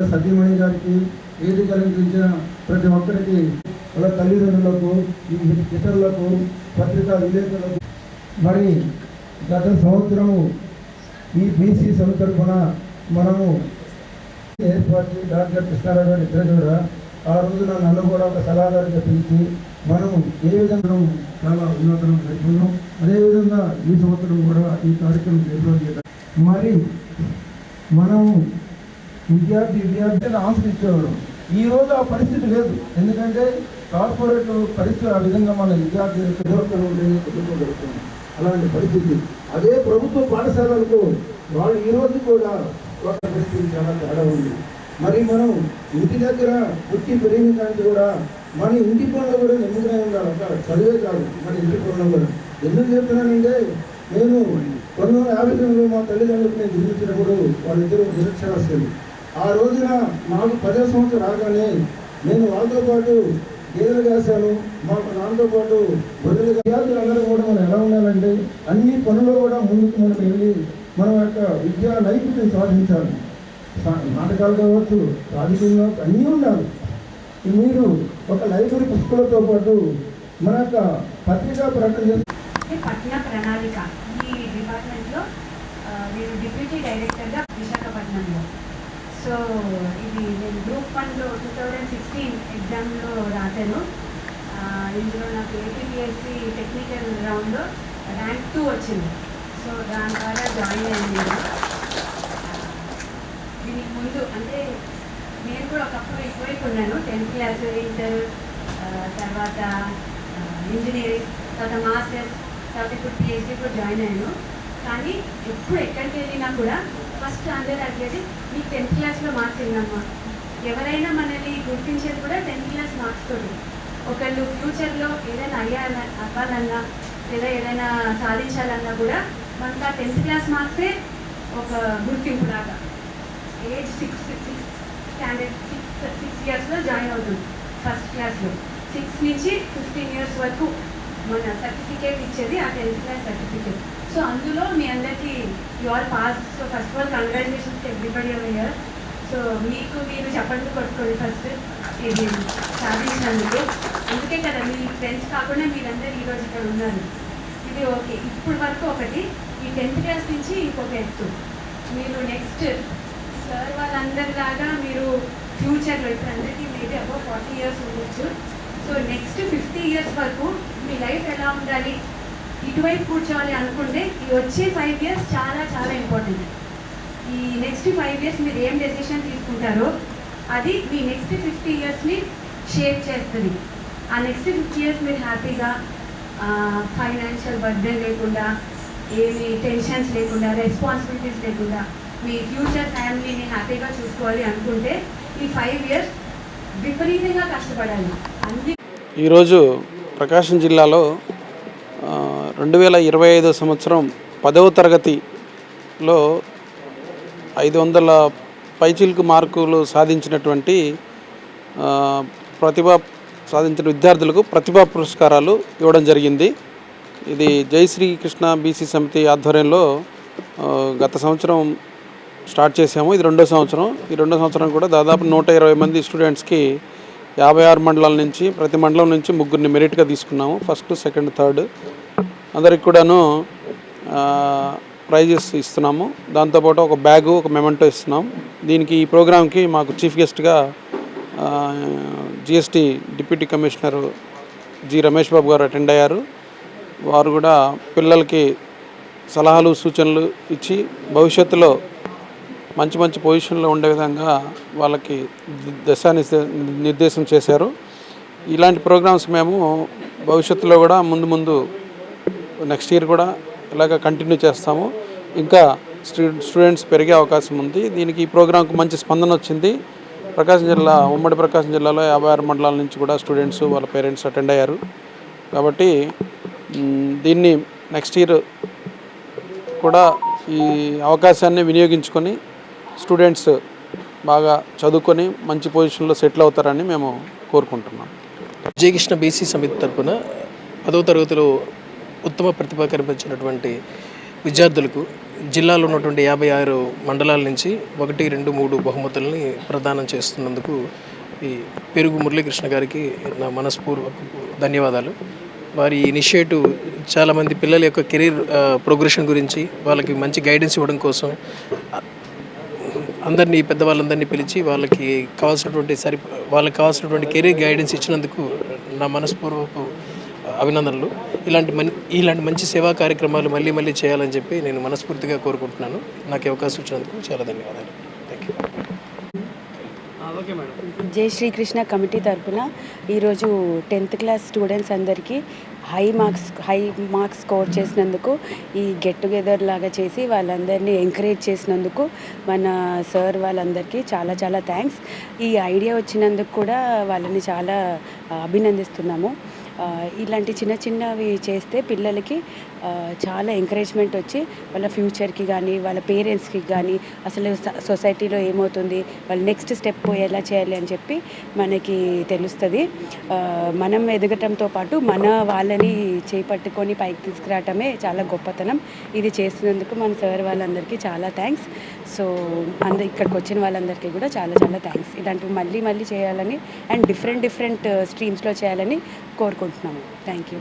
సతీమణి గారికి వేదిక అలంకరించిన ప్రతి ఒక్కరికి వాళ్ళ తల్లిదండ్రులకు ఇతరులకు పత్రికా విలేకరులకు. మరి గత సంవత్సరము ఈ బీసీ సభ తరఫున మనము ఏర్పాటు డాక్టర్ కృష్ణారావు గారి ఇద్దరు ఆ రోజున నన్ను కూడా ఒక సలహాదారుగా పిలిచి మనం ఏ విధంగా చాలా ఉన్నతం జరుపుకున్నాం అదేవిధంగా ఈ సంవత్సరం కూడా ఈ కార్యక్రమం నిర్వహించారు మరి మనము విద్యార్థి విద్యార్థులు ఆన్సర్ ఇచ్చేవాడు. ఈ రోజు ఆ పరిస్థితి లేదు. ఎందుకంటే కార్పొరేట్ పరిస్థితి ఆ విధంగా మన విద్యార్థులకు ఎదుర్కొని ఉండేది అలాంటి పరిస్థితి. అదే ప్రభుత్వ పాఠశాలలకు వాళ్ళు ఈ రోజు కూడా ఒక పరిస్థితి చాలా తేడా ఉంది. మరి మనం ఇంటి దగ్గర పుట్టి పెరిగిన దానికి కూడా మన ఇంటి పనులు కూడా ఎందుకు ఉండాలి? చదివే కాదు మన ఇంటి పనులు కూడా. ఎందుకు చెప్తున్నానంటే నేను పంతొమ్మిది వందల యాభై తొమ్మిదిలో మా తల్లిదండ్రులకు నేను జన్మించినప్పుడు వాళ్ళిద్దరూ నిరక్షరాస్యులు. ఆ రోజున నాకు పదో సంవత్సరం రాగానే నేను వాళ్ళతో పాటు గేదెలు కాశాను మాకు నాన్నతో పాటు బదులు విద్యార్థులు అందరూ కూడా మనం ఎలా ఉండాలంటే అన్ని పనుల్లో కూడా ముందుకు మనం వెళ్ళి మన యొక్క విద్యా నైపుణ్యం సాధించాలి. సా- నాటకాలు కావచ్చు రాజకీయంగా అన్నీ ఉండాలి. మీరు ఒక లైబ్రరీ పుస్తకాలతో పాటు మన యొక్క పత్రికా ప్రకటన చేసి పట్టణ ప్రణాళిక ఈ డిపార్ట్మెంట్లో నేను డిప్యూటీ డైరెక్టర్గా విశాఖపట్నంలో. సో ఇది నేను గ్రూప్ వన్లో టూ థౌజండ్ సిక్స్టీన్ ఎగ్జామ్లో రాశాను. ఇందులో నాకు ఏపీఎస్సి టెక్నికల్ రౌండ్లో ర్యాంక్ టూ వచ్చింది. సో దాని ద్వారా జాయిన్ అయ్యాను దీనికి ముందు అంటే నేను కూడా ఒకప్పుడు ఎక్కువైపు ఉన్నాను. టెన్త్ క్లాస్ ఇంటర్ తర్వాత ఇంజనీరింగ్ తర్వాత మాస్టర్స్ తర్వాత ఇప్పుడు పిహెచ్డీ కూడా జాయిన్ అయ్యాను. కానీ ఎప్పుడు ఎక్కడికి వెళ్ళినా కూడా ఫస్ట్ స్టాండర్డ్ అడిగేది నీకు టెన్త్ క్లాస్లో మార్క్స్ ఉందమ్మా. ఎవరైనా మనల్ని గుర్తించేది కూడా టెన్త్ క్లాస్ మార్క్స్ ఒకళ్ళు ఫ్యూచర్లో ఏదైనా అయ్యాల అవ్వాలన్నా లేదా ఏదైనా సాధించాలన్నా కూడా మనకు ఆ టెన్త్ క్లాస్ మార్క్సే ఒక గుర్తింపు లాగా. Age six six standard six six ఇయర్స్లో జాయిన్ అవుతుంది ఫస్ట్ క్లాస్లో సిక్స్ నుంచి ఫిఫ్టీన్ ఇయర్స్ వరకు మన సర్టిఫికేట్ ఇచ్చేది ఆ టెన్త్ క్లాస్ సర్టిఫికేట్ సో అందులో మీ అందరికీ you all pass so first of all congratulations everybody our year so మీకు మీరు చెప్పండి కొట్టుకోండి ఫస్ట్ ఇది సాధించినందుకు. అందుకే కదా మీ ఫ్రెండ్స్ కాకుండా మీరందరూ ఈరోజు ఇక్కడ ఉన్నారు. ఇది ఓకే. ఇప్పుడు వరకు ఒకటి. ఈ టెన్త్ క్లాస్ నుంచి ఇంకొక ఎత్తు మీరు నెక్స్ట్ సార్ వాళ్ళందరిలాగా మీరు ఫ్యూచర్లో ఇప్పుడు అందరికీ మేబీ అబౌ ఫార్టీ ఇయర్స్ ఉండొచ్చు. సో నెక్స్ట్ ఫిఫ్టీ ఇయర్స్ వరకు మీ లైఫ్ ఎలా ఉండాలి? ఇటువైపు కూర్చోవాలి అనుకుంటే ఈ వచ్చే ఫైవ్ ఇయర్స్ చాలా చాలా ఇంపార్టెంట్ ఈ నెక్స్ట్ ఫైవ్ ఇయర్స్ మీరు ఏం డెసిషన్ తీసుకుంటారో అది మీ నెక్స్ట్ ఫిఫ్టీ ఇయర్స్ని షేప్ చేస్తుంది. ఆ నెక్స్ట్ ఫిఫ్టీ ఇయర్స్ మీరు హ్యాపీగా ఫైనాన్షియల్ బర్డెన్ లేకుండా ఏమి టెన్షన్స్ లేకుండా రెస్పాన్సిబిలిటీస్ లేకుండా మీ ఫ్యూచర్ ఫ్యామిలీని హ్యాపీగా చూసుకోవాలి అనుకుంటే ఈ ఫైవ్ ఇయర్స్ విపరీతంగా కష్టపడాలి. అన్ని ఈరోజు ప్రకాశం జిల్లాలో రెండు వేల ఇరవై ఐదో సంవత్సరం పదవ తరగతిలో ఐదు వందల పైచిల్కు మార్కులు సాధించినటువంటి ప్రతిభా ప్రతిభ సాధించిన విద్యార్థులకు ప్రతిభా పురస్కారాలు ఇవ్వడం జరిగింది. ఇది జై శ్రీ కృష్ణ బీసీ సమితి ఆధ్వర్యంలో గత సంవత్సరం స్టార్ట్ చేసాము ఇది రెండో సంవత్సరం. ఈ రెండో సంవత్సరం కూడా దాదాపు నూట ఇరవై మంది స్టూడెంట్స్కి యాభై ఆరు మండలాల నుంచి ప్రతి మండలం నుంచి ముగ్గురిని మెరిట్గా తీసుకున్నాము. First second third. అందరికి కూడాను ప్రైజెస్ ఇస్తున్నాము. దాంతోపాటు ఒక బ్యాగు ఒక మెమెంటో ఇస్తున్నాం. దీనికి ఈ ప్రోగ్రామ్కి మాకు చీఫ్ గెస్ట్గా GST deputy commissioner G Ramesh Babu గారు అటెండ్ అయ్యారు. వారు కూడా పిల్లలకి సలహాలు సూచనలు ఇచ్చి భవిష్యత్తులో మంచి మంచి పొజిషన్లో ఉండే విధంగా వాళ్ళకి దశా నిర్దేశం చేశారు. ఇలాంటి ప్రోగ్రామ్స్ మేము భవిష్యత్తులో కూడా ముందు ముందు నెక్స్ట్ ఇయర్ కూడా ఇలాగ కంటిన్యూ చేస్తాము. ఇంకా స్టూడెంట్స్ పెరిగే అవకాశం ఉంది. దీనికి ఈ ప్రోగ్రాంకు మంచి స్పందన వచ్చింది. ప్రకాశం జిల్లా ఉమ్మడి ప్రకాశం జిల్లాలో యాభై ఆరు మండలాల నుంచి కూడా స్టూడెంట్స్ వాళ్ళ పేరెంట్స్ అటెండ్ అయ్యారు. కాబట్టి దీన్ని నెక్స్ట్ ఇయర్ కూడా ఈ అవకాశాన్ని వినియోగించుకొని స్టూడెంట్స్ బాగా చదువుకొని మంచి పొజిషన్లో సెటిల్ అవుతారని మేము కోరుకుంటున్నాం. జయకృష్ణ బీసీ సమితి తరఫున పదవ తరగతిలో ఉత్తమ ప్రతిభ కనిపించినటువంటి విద్యార్థులకు జిల్లాలో ఉన్నటువంటి యాభై ఆరు మండలాల నుంచి ఒకటి రెండు మూడు బహుమతుల్ని ప్రదానం చేస్తున్నందుకు ఈ పెరుగు మురళీకృష్ణ గారికి నా మనస్పూర్వక ధన్యవాదాలు. వారి ఇనిషియేటివ్ చాలామంది పిల్లల యొక్క కెరీర్ ప్రోగ్రెషన్ గురించి వాళ్ళకి మంచి గైడెన్స్ ఇవ్వడం కోసం అందరినీ పెద్దవాళ్ళందరినీ పిలిచి వాళ్ళకి కావాల్సినటువంటి సరి వాళ్ళకి కావాల్సినటువంటి కెరీర్ గైడెన్స్ ఇచ్చినందుకు నా మనస్పూర్వక అభినందనలు. ఇలాంటి మన్ ఇలాంటి మంచి సేవా కార్యక్రమాలు మళ్ళీ మళ్ళీ చేయాలని చెప్పి నేను మనస్ఫూర్తిగా కోరుకుంటున్నాను. నాకు ఈ అవకాశం ఇచ్చినందుకు చాలా ధన్యవాదాలు. థ్యాంక్ యూ జై శ్రీకృష్ణ కమిటీ తరపున ఈరోజు టెన్త్ క్లాస్ స్టూడెంట్స్ అందరికీ high marks high marks score చేసినందుకు ఈ గెట్ టుగెదర్ లాగా చేసి వాళ్ళందరినీ ఎంకరేజ్ చేసినందుకు మన సార్ వాళ్ళందరికీ చాలా చాలా థ్యాంక్స్. ఈ ఐడియా వచ్చినందుకు కూడా వాళ్ళని చాలా అభినందిస్తున్నాము. ఇలాంటి చిన్న చిన్నవి చేస్తే పిల్లలకి చాలా ఎంకరేజ్మెంట్ వచ్చి వాళ్ళ ఫ్యూచర్కి కానీ వాళ్ళ పేరెంట్స్కి కానీ అసలు సొసైటీలో ఏమవుతుంది వాళ్ళు నెక్స్ట్ స్టెప్ ఎలా చేయాలి అని చెప్పి మనకి తెలుస్తుంది. మనం ఎదగటంతో పాటు మన వాళ్ళని చేపట్టుకొని పైకి తీసుకురావటమే చాలా గొప్పతనం. ఇది చేస్తున్నందుకు మన సార్ వాళ్ళందరికీ చాలా థ్యాంక్స్ సో అందరు ఇక్కడికి వచ్చిన వాళ్ళందరికీ కూడా చాలా చాలా థ్యాంక్స్ ఇలాంటివి మళ్ళీ మళ్ళీ చేయాలని అండ్ డిఫరెంట్ డిఫరెంట్ స్ట్రీమ్స్లో చేయాలని కోరుకుంటున్నాము. Thank you